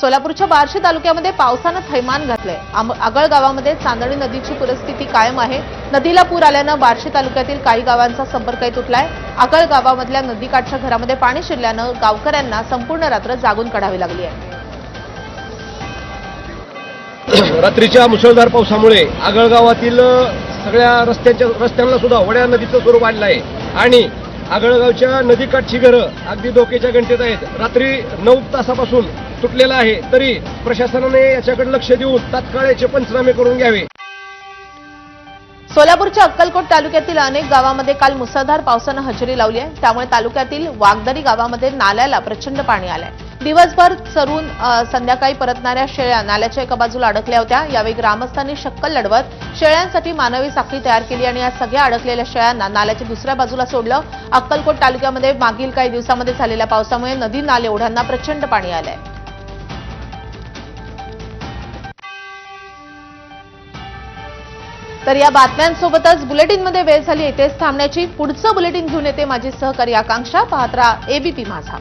सोलापूरच्या बार्शी तालुक्यामध्ये पावसानं थैमान घातलंय. आगळगावामध्ये चांदणी नदीची परिस्थिती कायम आहे. नदीला पूर आल्यानं बार्शी तालुक्यातील काही गावांचा संपर्कही तुटलाय आगळ गावामधल्या नदीकाठच्या घरामध्ये पाणी शिरल्यानं गावकऱ्यांना संपूर्ण रात्र जागून काढावी लागली आहे. रात्रीच्या मुसळधार पावसामुळे आगळगावातील सगळ्या रस्त्यांच्या रस्त्यांना सुद्धा वड्या नदीचं स्वरूप आणलं आहे. आणि आगळगावच्या नदीकाठची घरं अगदी धोक्याच्या घंटेत आहेत. रात्री नऊ तासापासून तुटलेला आहे तरी प्रशासनाने याच्याकडे लक्ष देऊन तात्काळ याचे पंचनामे करून घ्यावे. सोलापूरच्या अक्कलकोट तालुक्यातील अनेक गावामध्ये काल मुसळधार पावसानं हजेरी लावली आहे. त्यामुळे तालुक्यातील वागदरी गावामध्ये नाल्याला प्रचंड पाणी आलंय. दिवसभर चरून संध्याकाळी परतणाऱ्या शेळ्या नाल्याच्या एका बाजूला अडकल्या होत्या. यावेळी ग्रामस्थांनी शक्कल लढवत शेळ्यांसाठी मानवी साखळी तयार केली आणि या सगळ्या अडकलेल्या शेळ्यांना नाल्याच्या दुसऱ्या बाजूला सोडलं. अक्कलकोट तालुक्यामध्ये मागील काही दिवसामध्ये झालेल्या पावसामुळे नदी नाले ओढ्यांना प्रचंड पाणी आलंय. तर या बातम्यांसोबतच बुलेटिनमध्ये वेळ झाली इथेच थांबण्याची. पुढचं बुलेटिन घेऊन येते माझी सहकारी आकांक्षा. पाहत राहा एबीपी माझा.